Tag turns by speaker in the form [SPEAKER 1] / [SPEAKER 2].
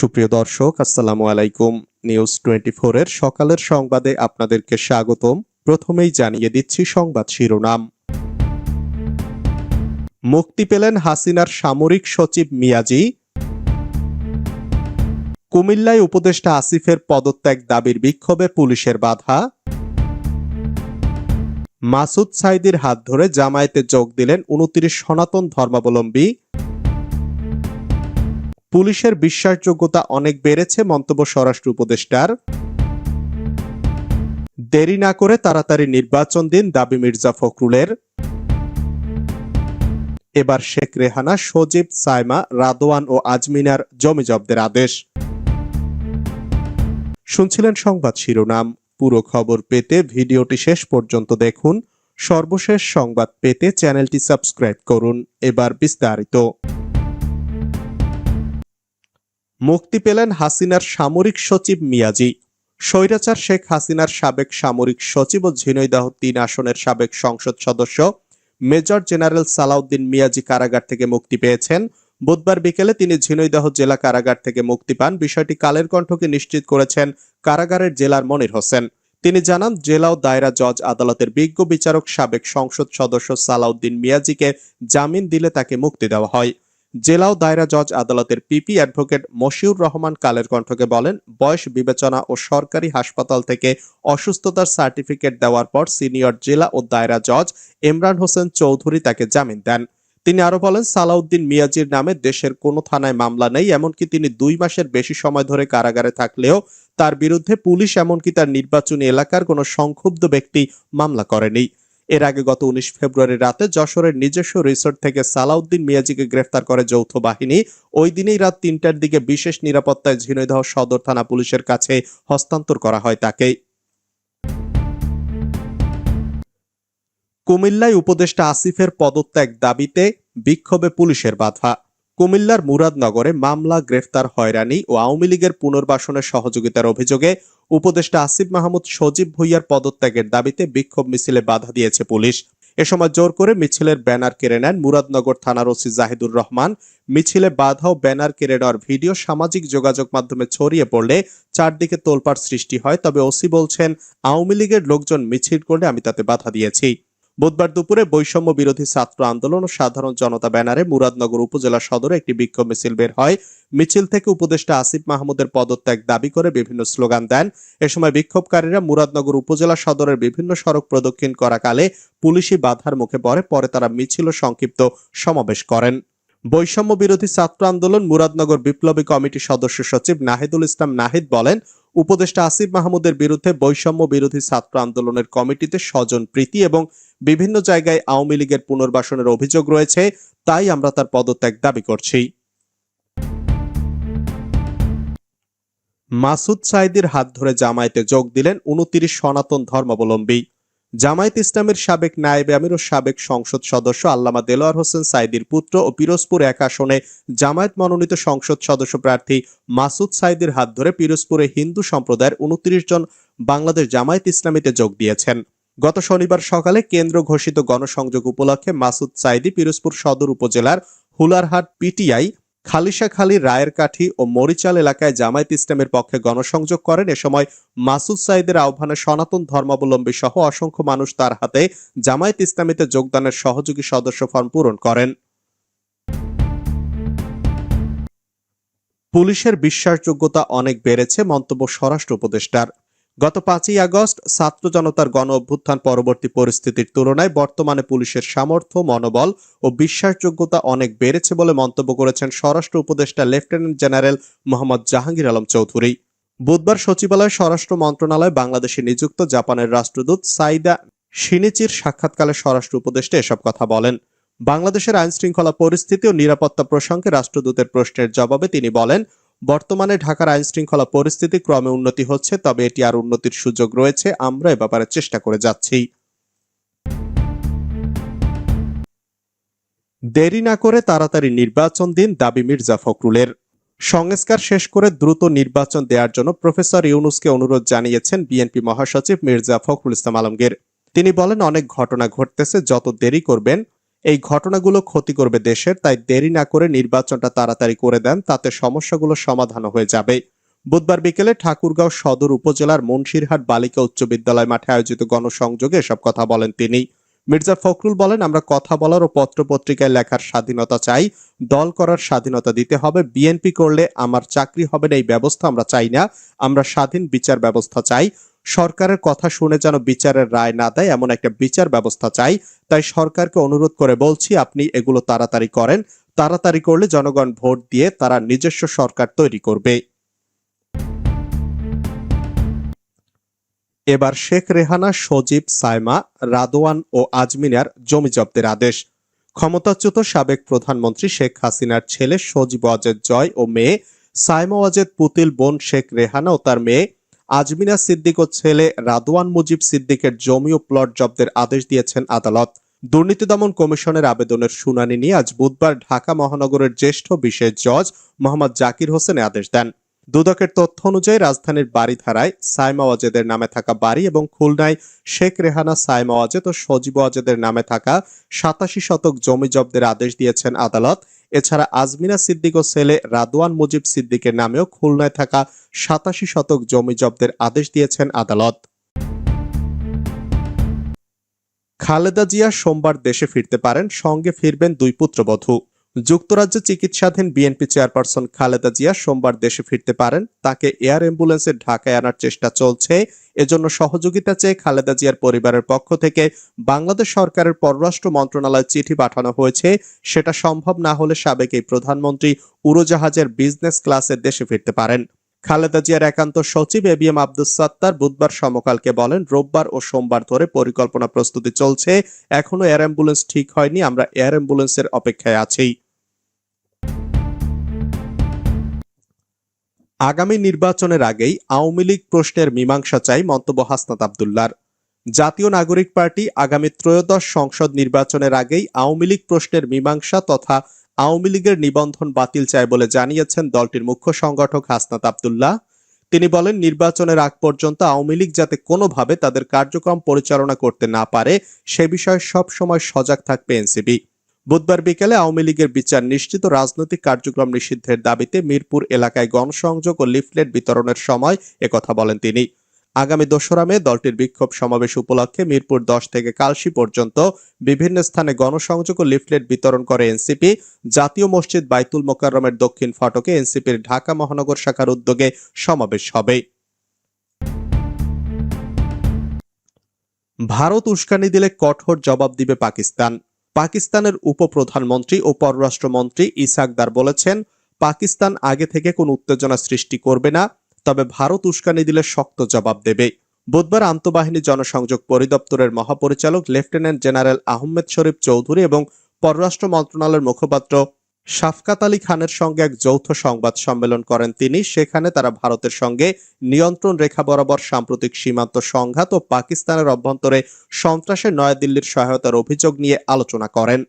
[SPEAKER 1] সুপ্রিয় দর্শক, আসসালামু আলাইকুম। নিউজ টোয়েন্টি এর সকালের সংবাদে আপনাদেরকে স্বাগতম। প্রথমেই জানিয়ে দিচ্ছি সংবাদ শিরোনাম। মুক্তি পেলেন হাসিনার সামরিক সচিব মিয়াজি। কুমিল্লায় উপদেষ্টা আসিফের পদত্যাগ দাবির বিক্ষোভে পুলিশের বাধা। মাসুদ সাইদির হাত ধরে জামায়াতে যোগ দিলেন উনত্রিশ সনাতন ধর্মাবলম্বী। পুলিশের বিশ্বাসযোগ্যতা অনেক বেড়েছে, মন্তব্য স্বরাষ্ট্র উপদেষ্টার। দেরি না করে তাড়াতাড়ি নির্বাচন দিন, দাবি মির্জা ফখরুলের। এবার শেখ রেহানা, সজীব, সাইমা রাদোয়ান ও আজমিনার জমি জব্দের আদেশ। শুনছিলেন সংবাদ শিরোনাম। পুরো খবর পেতে ভিডিওটি শেষ পর্যন্ত দেখুন। সর্বশেষ সংবাদ পেতে চ্যানেলটি সাবস্ক্রাইব করুন। এবার বিস্তারিত। মুক্তি পেলেন হাসিনার সামরিক সচিব মিয়াজি। স্বৈরাচার শেখ হাসিনার সাবেক সামরিক সচিব ও ঝিনৈদাহ তিন আসনের সাবেক সংসদ সদস্য মেজর জেনারেল সালাউদ্দিন মিয়াজি কারাগার থেকে মুক্তি পেয়েছেন। বুধবার বিকেলে তিনি ঝিনৈদহ জেলা কারাগার থেকে মুক্তি পান। বিষয়টি কালের কণ্ঠকে নিশ্চিত করেছেন কারাগারের জেলার মনির হোসেন। তিনি জানান, জেলা ও দায়রা জজ আদালতের বিজ্ঞ বিচারক সাবেক সংসদ সদস্য সালাউদ্দিন মিয়াজিকে জামিন দিলে তাকে মুক্তি দেওয়া হয়। জেলা ও দায়রা জজ আদালতের পিপি অ্যাডভোকেট মশিউর রহমান কালের কণ্ঠকে বলেন, বয়স বিবেচনা ও সরকারি হাসপাতাল থেকে অসুস্থতার সার্টিফিকেট দেওয়ার পর সিনিয়র জেলা ও দায়রা জজ ইমরান হোসেন চৌধুরী তাকে জামিন দেন। তিনি আরও বলেন, সালাউদ্দিন মিয়াজির নামে দেশের কোনো থানায় মামলা নেই, এমনকি তিনি দুই মাসের বেশি সময় ধরে কারাগারে থাকলেও তার বিরুদ্ধে পুলিশ, এমনকি তার নির্বাচনী এলাকার কোনো সংক্ষুব্ধ ব্যক্তি মামলা করেনি। এর আগে গত উনিশ ফেব্রুয়ারি রাতে যশোরের নিজস্ব রিসোর্ট থেকে সালাউদ্দিন মিয়াজিকে গ্রেফতার করে যৌথ বাহিনী। ওই দিনেই রাত তিনটার দিকে বিশেষ নিরাপত্তায় ঝিনাইদহ সদর থানা পুলিশের কাছে হস্তান্তর করা হয় তাকে। কুমিল্লায় উপদেষ্টা আসিফের পদত্যাগ দাবিতে বিক্ষোভে পুলিশের বাধা। কুমিল্লার মুরাদনগরে মামলা, গ্রেফতার, হয়রানি ও আওয়ামী লীগের পুনর্বাসনের সহযোগিতার অভিযোগে উপদেষ্টা আসিফ মাহমুদ সজীব ভুইয়ার পদত্যাগের দাবিতে বিক্ষোভ মিছিলে বাধা দিয়েছে পুলিশ। এ সময় জোর করে মিছিলের ব্যানার কেড়ে নেন মুরাদনগর থানার ওসি জাহিদুর রহমান। মিছিলে বাধা ও ব্যানার কেড়ে নেওয়ার ভিডিও সামাজিক যোগাযোগ মাধ্যমে ছড়িয়ে পড়লে চারদিকে তোলপাড় সৃষ্টি হয়। তবে ওসি বলছেন, আওয়ামী লীগের লোকজন মিছিল করলে আমি তাতে বাধা দিয়েছি। বুধবার দুপুরে বৈষম্য বিরোধী ছাত্র আন্দোলন ও সাধারণ জনতা ব্যানারে মুরাদনগর উপজেলা সদরে একটি বিক্ষোভ মিছিল বের হয়। মিছিল থেকে উপদেষ্টা আসিফ মাহমুদের পদত্যাগ দাবি করে বিভিন্ন স্লোগান দেন। এ সময় বিক্ষোভকারীরা মুরাদনগর উপজেলা সদরের বিভিন্ন সড়ক প্রদক্ষিণ করাকালে পুলিশি বাধার মুখে পড়ে, পরে তারা মিছিল ও সংক্ষিপ্ত সমাবেশ করেন। বৈষম্য বিরোধী ছাত্র আন্দোলন মুরাদনগর বিপ্লবী কমিটির সদস্য সচিব নাহিদুল ইসলাম নাহিদ বলেন, উপদেষ্টা আসিফ মাহমুদের বিরুদ্ধে বৈষম্য বিরোধী ছাত্র আন্দোলনের কমিটিতে স্বজন প্রীতি এবং বিভিন্ন জায়গায় আওয়ামী লীগের পুনর্বাসনের অভিযোগ রয়েছে, তাই আমরা তার পদত্যাগ দাবি করছি। মাসুদ সাইদির হাত ধরে জামায়াতে যোগ দিলেন উনত্রিশ সনাতন ধর্মাবলম্বী। জামায়াত ইসলামের সাবেক নায়েবে আমির ও সাবেক সংসদ সদস্য আল্লামা দেলোয়ার হোসেন সাইদির পুত্র ও পিরোজপুর এক আসনে জামায়াত মনোনীত সংসদ সদস্য প্রার্থী মাসুদ সাইদির হাত ধরে পিরোজপুরে হিন্দু সম্প্রদায়ের উনত্রিশ জন বাংলাদেশ জামায়াত ইসলামীতে যোগ দিয়েছেন। গত শনিবার সকালে কেন্দ্র ঘোষিত গণসংযোগ উপলক্ষে মাসুদ সাইদি পিরোজপুর সদর উপজেলার হুলারহাট পিটিআই, খালিশাখালী রায়ের কাঠি ও মরিচাল এলাকায় জামায়াত ইসলামের পক্ষে গণসংযোগ করেন। এ সময় মাসুদ সাইদের আহ্বানে সনাতন ধর্মাবলম্বী সহ অসংখ্য মানুষ তার হাতে জামায়াত ইসলামীতে যোগদানের সহযোগী সদস্য ফর্ম পূরণ করেন। পুলিশের বিশ্বাসযোগ্যতা অনেক বেড়েছে, মন্তব্য স্বরাষ্ট্র উপদেষ্টার। গত পাঁচই আগস্ট ছাত্র জনতার গণ অভ্যুত্থান পরবর্তী পরিস্থিতির তুলনায় বর্তমানে পুলিশের সামর্থ্য, মনোবল ও বিশ্বাসযোগ্যতা অনেক বেড়েছে বলে মন্তব্য করেছেন স্বরাষ্ট্র উপদেষ্টা লেফটেন্যান্ট জেনারেল মোহাম্মদ জাহাঙ্গীর আলম চৌধুরী। বুধবার সচিবালয় স্বরাষ্ট্র মন্ত্রণালয় বাংলাদেশে নিযুক্ত জাপানের রাষ্ট্রদূত সাইদা সিনিচির সাক্ষাৎকালে স্বরাষ্ট্র উপদেষ্টা এসব কথা বলেন। বাংলাদেশের আইন শৃঙ্খলা পরিস্থিতি ও নিরাপত্তা প্রসঙ্গে রাষ্ট্রদূতের প্রশ্নের জবাবে তিনি বলেন বর্তমানে ঢাকার আইন শৃঙ্খলা পরিস্থিতি ক্রমে উন্নতি হচ্ছে, তবে এটি আর উন্নতির সুযোগ রয়েছে। আমরা এ ব্যাপারে চেষ্টা করে যাচ্ছি। দেরি না করে তাড়াতাড়ি নির্বাচন দিন, দাবি মির্জা ফখরুলের। সংস্কার শেষ করে দ্রুত নির্বাচন দেওয়ার জন্য প্রফেসর ইউনুসকে অনুরোধ জানিয়েছেন বিএনপি মহাসচিব মির্জা ফখরুল ইসলাম আলমগীর। তিনি বলেন, অনেক ঘটনা ঘটতেছে, যত দেরি করবেন এই ঘটনাগুলো ক্ষতি করবে দেশের, তাই দেরি না করে নির্বাচনটা তাড়াতাড়ি করে দেন, তাতে সমস্যাগুলো সমাধান হয়ে যাবে। বুধবার বিকেলে ঠাকুরগাঁও সদর উপজেলার মুন্সিরহাট বালিকা উচ্চ বিদ্যালয় মাঠে আয়োজিত গণসংযোগে এসব কথা বলেন তিনি। মির্জা ফখরুল বলেন, আমরা কথা বলার ও পত্রপত্রিকায় লেখার স্বাধীনতা চাই, দল করার স্বাধীনতা দিতে হবে, বিএনপি করলে আমার চাকরি হবে না, এই ব্যবস্থা আমরা চাই না, আমরা স্বাধীন বিচার ব্যবস্থা চাই। সরকারের কথা শুনে যেন বিচারের রায় না দেয়, এমন একটা বিচার ব্যবস্থা চাই। তাই সরকারকে অনুরোধ করে বলছি, আপনি এগুলো তাড়াতাড়ি করেন। তাড়াতাড়ি করলে জনগণ ভোট দিয়ে তারা নিজস্ব সরকার তৈরি করবে। এবার শেখ রেহানা, সজীব, সাইমা রাদোয়ান ও আজমিনার জমি জব্দের আদেশ। ক্ষমতাচ্যুত সাবেক প্রধানমন্ত্রী শেখ হাসিনার ছেলে সজীব ওয়াজেদ জয় ও মেয়ে সাইমা ওয়াজেদ পুতিল বোন শেখ রেহানা ও তার মেয়ে আজমিনা সিদ্দিক ও ছেলে রাদওয়ান মুজিব সিদ্দিকের জমি ও প্লট জব্দের আদেশ দিয়েছেন আদালত। দুর্নীতি দমন কমিশনের আবেদনের শুনানি নিয়ে আজ বুধবার ঢাকা মহানগরের জ্যেষ্ঠ বিশেষ জজ মোহাম্মদ জাকির হোসেন আদেশ দেন। দুদকের তথ্য অনুযায়ী রাজধানীর বাড়িধারায় সাইমা ওয়াজেদের নামে থাকা বাড়ি এবং খুলনায় শেখ রেহানা সাইমা ওয়াজেদ ও সজীব ওয়াজেদের নামে থাকা সাতাশি শতক জমি জব্দের আদেশ দিয়েছেন আদালত। এছাড়া আজমিনা সিদ্দিক ও ছেলে রাদওয়ান মুজিব সিদ্দিকের নামেও খুলনায় থাকা সাতাশি শতক জমি জব্দের আদেশ দিয়েছেন আদালত। খালেদা জিয়া সোমবার দেশে ফিরতে পারেন, সঙ্গে ফিরবেন দুই পুত্রবধূ। যুক্তরাজ্যে চিকিৎসাধীন বিএনপি চেয়ারপারসন খালেদা জিয়া সোমবার দেশে ফিরতে পারেন। তাকে এয়ার অ্যাম্বুলেন্সে ঢাকায় আনার চেষ্টা চলছে। এজন্য সহযোগিতা চেয়ে খালেদা জিয়ার পরিবারের পক্ষ থেকে বাংলাদেশ সরকারের পররাষ্ট্র মন্ত্রণালয় চিঠি পাঠানো হয়েছে। সেটা সম্ভব না হলে সাবেক এই প্রধানমন্ত্রী উড়োজাহাজের বিজনেস ক্লাসে দেশে ফিরতে পারেন। খালেদা জিয়ার একান্ত সচিব A B M Abdus Sattar বুধবার সমকালকে বলেন, রোববার ও সোমবার ধরে পরিকল্পনা প্রস্তুতি চলছে। এখনও এয়ার অ্যাম্বুলেন্স ঠিক হয়নি, আমরা এয়ার অ্যাম্বুলেন্সের অপেক্ষায় আছি। আগামী নির্বাচনের আগেই আওয়ামী লীগ প্রশ্নের মীমাংসা চাই মন্তব্য হাসনাত আবদুল্লার। জাতীয় নাগরিক পার্টি আগামী ত্রয়োদশ সংসদ নির্বাচনের আগেই আওয়ামী লীগ প্রশ্নের মীমাংসা তথা আওয়ামী লীগের নিবন্ধন বাতিল চায় বলে জানিয়েছেন দলটির মুখ্য সংগঠক হাসনাত আবদুল্লাহ। তিনি বলেন, নির্বাচনের আগ পর্যন্ত আওয়ামী লীগ যাতে কোনোভাবে তাদের কার্যক্রম পরিচালনা করতে না পারে, সে বিষয়ে সবসময় সজাগ থাকবে এনসিপি। বুধবার বিকেলে আওয়ামী লীগের বিচার নিশ্চিত, রাজনৈতিক কার্যক্রম নিষিদ্ধের দাবিতে মিরপুর এলাকায় গণসংযোগ ও লিফলেট বিতরণের সময় একথা বলেন তিনি। আগামী দোসরা মে দলটির বিক্ষোভ সমাবেশ উপলক্ষে মিরপুর দশ থেকে কালশি পর্যন্ত বিভিন্ন স্থানে গণসংযোগ ও লিফলেট বিতরণ করে এনসিপি, জাতীয় মসজিদ বাইতুল মোকাররমের দক্ষিণ ফটকে এনসিপির ঢাকা মহানগর শাখার উদ্যোগে সমাবেশ হবে। ভারত উস্কানি দিলে কঠোর জবাব দিবে পাকিস্তান। পাকিস্তানের উপপ্রধানমন্ত্রী ও পররাষ্ট্রমন্ত্রী ইসাকদার বলেছেন, পাকিস্তান আগে থেকে কোনো উত্তেজনা সৃষ্টি করবে না, তবে ভারত উস্কানি দিলে শক্ত জবাব দেবে। বুধবার আন্তঃবাহিনী জনসংযোগ পরিদপ্তরের মহাপরিচালক লেফটেন্যান্ট জেনারেল আহমেদ শরীফ চৌধুরী এবং পররাষ্ট্র মন্ত্রণালয়ের মুখপাত্র শাফকাত আলী খানের সঙ্গে এক যৌথ সংবাদ সম্মেলন করেন তিনি। সেখানে তারা ভারতের সঙ্গে নিয়ন্ত্রণ রেখা বরাবর সাম্প্রতিক সীমান্ত সংঘাত ও পাকিস্তানের অভ্যন্তরে সন্ত্রাসে নয়াদিল্লির সহায়তার অভিযোগ নিয়ে আলোচনা করেন।